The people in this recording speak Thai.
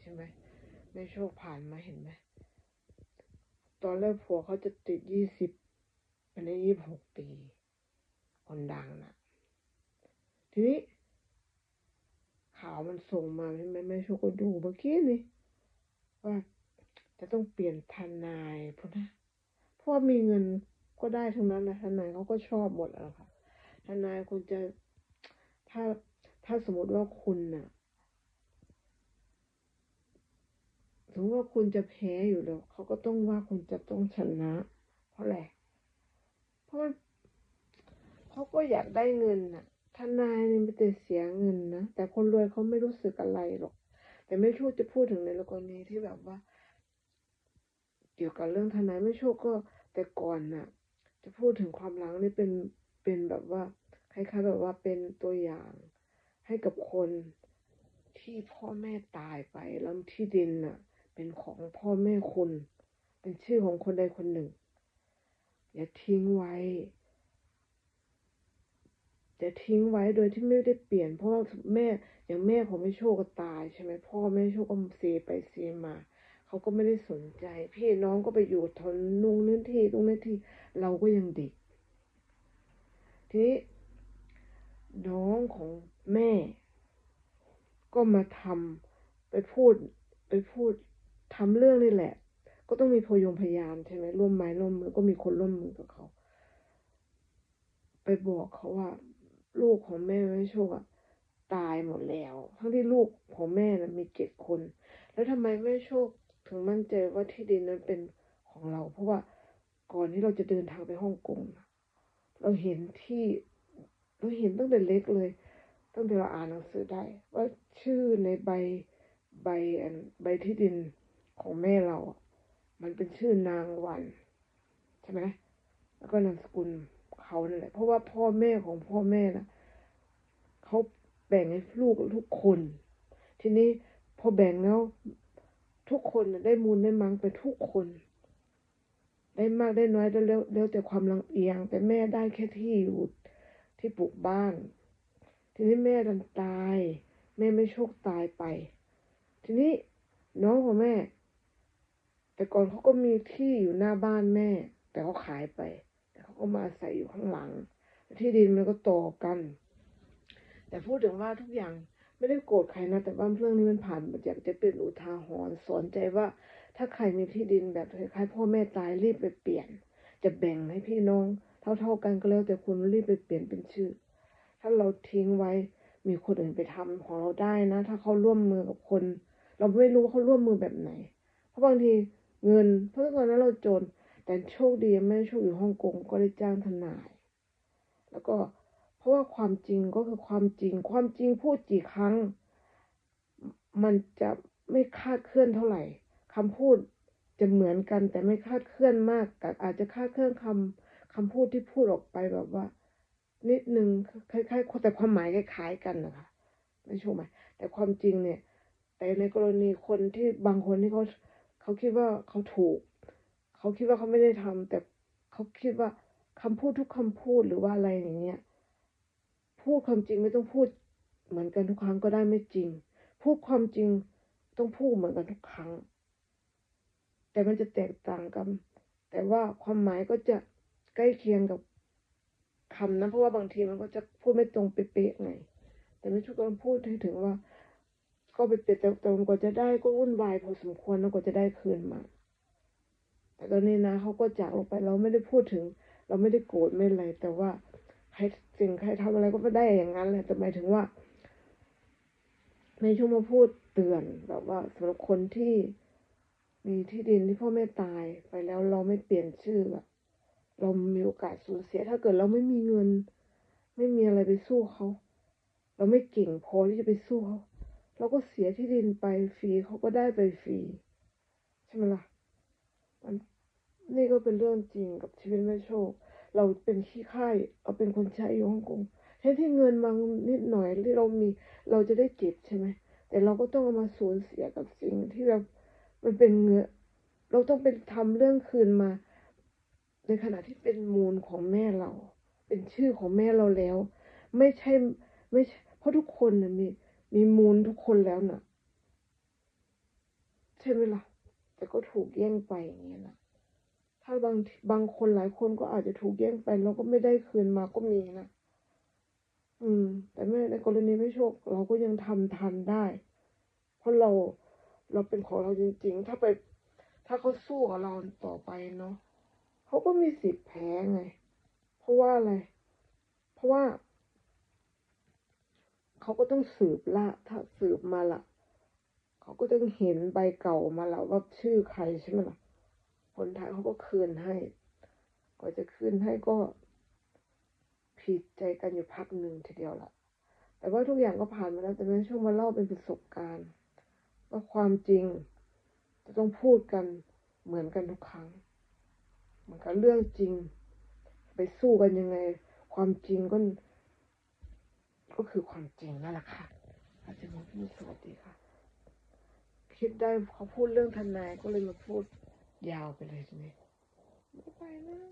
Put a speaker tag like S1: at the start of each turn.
S1: ใช่ไหมแม่โชคผ่านมาเห็นไหมตอนแรกผัวเขาจะติดยี่สิบเป็นได้ยี่สิบหกปี คนดังนะทีนี้ข่าวมันส่งมาใช่ไหมแม่โชคก็ดูเมื่อกี้นี่ว่าจะต้องเปลี่ยนทนายเพราะนะเพราะว่ามีเงินก็ได้ทั้งนั้นนะทนายเขาก็ชอบหมดแล้วค่ะทนายคุณจะถ้าถ้าสมมติว่าคุณน่ะ มมติว่าคุณจะแพ้อยู่แล้วเขาก็ต้องว่าคุณจะต้องชนะ เพราะอะไรเพราะมันเขาก็อยากได้เงินน่ะ ทนายเนี่ยไม่แต่เสียเงินนะ แต่คนรวยเขาไม่รู้สึกอะไรหรอก แต่ไม่ชูจะพูดถึงในกรณีที่แบบว่า เกี่ยวกับเรื่องทนายไม่ชูก็แต่ก่อนน่ะ จะพูดถึงความรักนี่เป็นเป็นแบบว่าคล้ายๆแบบว่าเป็นตัวอย่างให้กับคนที่พ่อแม่ตายไปแล้วที่ดินน่ะ เป็นของพ่อแม่คุณ เป็นชื่อของคนใดคนหนึ่ง อย่าทิ้งไว้อย่าทิ้งไว้โดยที่ไม่ได้เปลี่ยน เพราะว่าแม่อย่างแม่ของแม่โชคก็ตายใช่ไหมพ่อแม่โชคก็เสียไปเสียมาเขาก็ไม่ได้สนใจ พี่น้องก็ไปอยู่ทนนุ่งนื้นที่ตรงนั้นที่เราก็ยังเด็กทีนี้น้องของแม่ ก็มาทำไปพูดไปพูด ทำเรื่องนี่แหละ ก็ต้องมีพยงพยานใช่ไหมร่วมไม้ร่วมมือก็มีคนร่วมมือกับเขา ไปบอกเขาว่า ลูกของแม่ไม่โชคอะตายหมดแล้ว ทั้งที่ลูกของแม่นะมีเจ็ดคน แล้วทำไมแม่โชคถึงมั่นใจว่าที่ดินนั้นเป็นของเรา เพราะว่าก่อนที่เราจะเดินทางไปฮ่องกงเราเห็นที่เราเห็นตั้งแต่เล็กเลย ตั้งแต่เราอ่านหนังสือได้ ว่าชื่อในใบใบอันใบที่ดิน ของแม่เราอะมันเป็นชื่อนางวันใช่ไหมแล้วก็นามสกุลเขานั่นแหละเพราะว่าพ่อแม่ของพ่อแม่นะเขาแบ่งให้ลูกทุกคน ทีนี้พอแบ่งแล้วทุกคนได้มูลได้มังไปทุกคน ได้มากได้น้อยแล้วแล้วแต่ความลังเอียง แต่แม่ได้แค่ที่อยู่ที่ปลูกบ้าน ทีนี้แม่ดันตาย แม่ไม่โชคตายไป ทีนี้น้องของแม่ แต่ก่อนเขาก็มีที่อยู่หน้าบ้านแม่ แต่เขาขายไป แต่เขาก็มาอาศัยอยู่ข้างหลัง ที่ดินมันก็ต่อกัน แต่พูดถึงว่าทุกอย่างไม่ได้โกรธใครนะ แต่ว่าเรื่องนี้มันผ่านมาจากจะเป็นอุทาหรณ์สอนใจว่า ถ้าใครมีที่ดินแบบคล้ายๆพ่อแม่ตายรีบไปเปลี่ยน จะแบ่งให้พี่น้อง เท่าๆกันก็แล้วแต่คุณรีบไปเปลี่ยนเป็นชื่อ ถ้าเราทิ้งไว้มีคนอื่นไปทำของเราได้นะ ถ้าเขาร่วมมือกับคน เราไม่รู้เขาร่วมมือแบบไหน เพราะบางที เงิน เพราะตอนนั้นเราจน แต่โชคดีแม่โชคอยู่ฮ่องกงก็ได้จ้างทนาย แล้วก็เพราะว่าความจริงก็คือความจริง ความจริงพูดกี่ครั้ง มันจะไม่คาดเคลื่อนเท่าไหร่คำพูดจะเหมือนกันแต่ไม่คาดเคลื่อนมากแต่อาจจะคาดเคลื่อนคำคำพูดที่พูดออกไปแบบว่า นิดนึงคล้ายๆแต่ความหมายคล้ายๆกันนะคะไม่ใช่ไหมแต่ความจริงเนี่ย แต่ในกรณีคนที่บางคนที่เขา เขาคิดว่าเขาถูก เขาคิดว่าเขาไม่ได้ทำแต่เขาคิดว่าคำพูดทุกคำพูดหรือว่าอะไรอย่างเงี้ย พูดความจริงไม่ต้องพูด เหมือนกันทุกครั้งก็ได้ไม่จริง พูดความจริงต้องพูดเหมือนกันทุกครั้ง แต่มันจะแตกต่างกัน แต่ว่าความหมายก็จะใกล้เคียงกับคำนะเพราะว่าบางทีมันก็จะพูดไม่ตรงเป๊ะๆไงแต่ไม่ช่วยกันพูดให้ถึงว่า ก็ไปเปลี่ยนแต่แต่กว่าจะได้ก็วุ่นวายพอสมควรแล้วกว่าจะได้คืนมา แต่ตอนนี้นะเขาก็จากลงไปเราไม่ได้พูดถึง เราไม่ได้โกรธไม่อะไร แต่ว่าใครสิ่งใครทำอะไรก็ไม่ได้อย่างนั้นแหละแต่หมายถึงว่าในช่วงมาพูดเตือนแบบว่าสำหรับคนที่มีที่ดินที่พ่อแม่ตายไปแล้วเราไม่เปลี่ยนชื่อแบบเรามีโอกาสสูญเสียถ้าเกิดเราไม่มีเงิน ไม่มีอะไรไปสู้เขา เราไม่เก่งพอที่จะไปสู้เขา เราก็เสียที่ดินไปฟรีเขาก็ได้ไปฟรีใช่ไหมล่ะมันนี่ก็เป็นเรื่องจริงกับชีวิตแม่โชค เราเป็นขี้ข่ายเราเป็นคนใช้อยู่ฮ่องกงแทนที่เงินบางนิดหน่อยที่เรามีเราจะได้เก็บใช่ไหมแต่เราก็ต้องเอามาสูญเสียกับสิ่งที่แบบมันเป็นเงินเราต้องเป็นทำเรื่องคืนมา ในขณะที่เป็นมูลของแม่เรา เป็นชื่อของแม่เราแล้ว ไม่ใช่ไม่ใช่เพราะทุกคนนะมีมีมูล ทุกคนแล้วนะ่ะ ใช่ไหมล่ะ แต่ก็ถูกแย่งไปอย่างนี้ยนะถ้าบางบางคนหลายคนก็อาจจะถูกแย่งไปแล้วก็ไม่ได้คืนมาก็มีนะอืม แต่ไม่ในกรณีไม่โชค เราก็ยังทำทันได้ เพราะเราเราเป็นของเราจริง ๆ ถ้าไป ถ้าเขาสู้กับเราต่อไปเนาะเขาก็มีสิทธิ์แพ้ไง เพราะว่าอะไร เพราะว่า เขาก็ต้องสืบละถ้าสืบมาละเขาก็ต้องเห็นใบเก่ามาแล้วว่าชื่อใครใช่ไหมล่ะ คนไทยเขาก็คืนให้กว่าจะคืนให้ก็ผิดใจกันอยู่พักหนึ่งทีเดียวละแต่ว่าทุกอย่างก็ผ่านมาแล้วแต่แม่ช่วงมาเล่าเป็นประสบการณ์ว่าความจริงจะต้องพูดกันเหมือนกันทุกครั้ง เหมือนกับเรื่องจริง ไปสู้กันยังไง ความจริงก็ ก็คือความจริงนั่นแหละค่ะอาจารย์พี่สวัสดีค่ะ คิดได้เขาพูดเรื่องทนายก็เลยมาพูดยาวไปเลยทีนี้ไม่ไปนะ